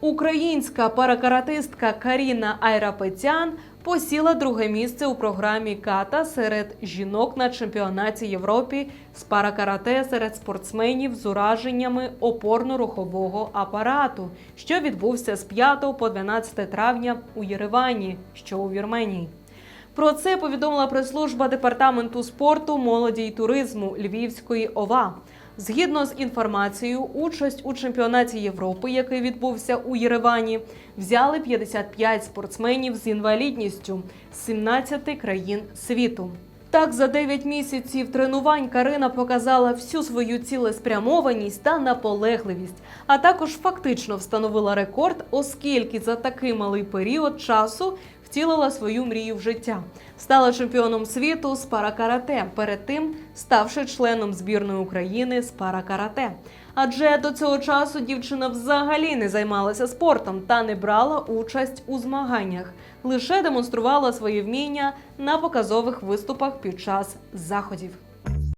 Українська паракаратистка Каріна Айрапетян посіла друге місце у програмі ката серед жінок на чемпіонаті Європи з паракарате серед спортсменів з ураженнями опорно-рухового апарату, що відбувся з 5 по 12 травня у Єревані, що у Вірменії. Про це повідомила прес-служба департаменту спорту, молоді й туризму Львівської ОВА. Згідно з інформацією, участь у чемпіонаті Європи, який відбувся у Єревані, взяли 55 спортсменів з інвалідністю з 17 країн світу. Так, за 9 місяців тренувань Карина показала всю свою цілеспрямованість та наполегливість, а також фактично встановила рекорд, оскільки за такий малий період часу втілила свою мрію в життя. Стала чемпіоном світу з паракарате, перед тим ставши членом збірної України з паракарате. Адже до цього часу дівчина взагалі не займалася спортом та не брала участь у змаганнях, лише демонструвала свої вміння на показових виступах під час заходів.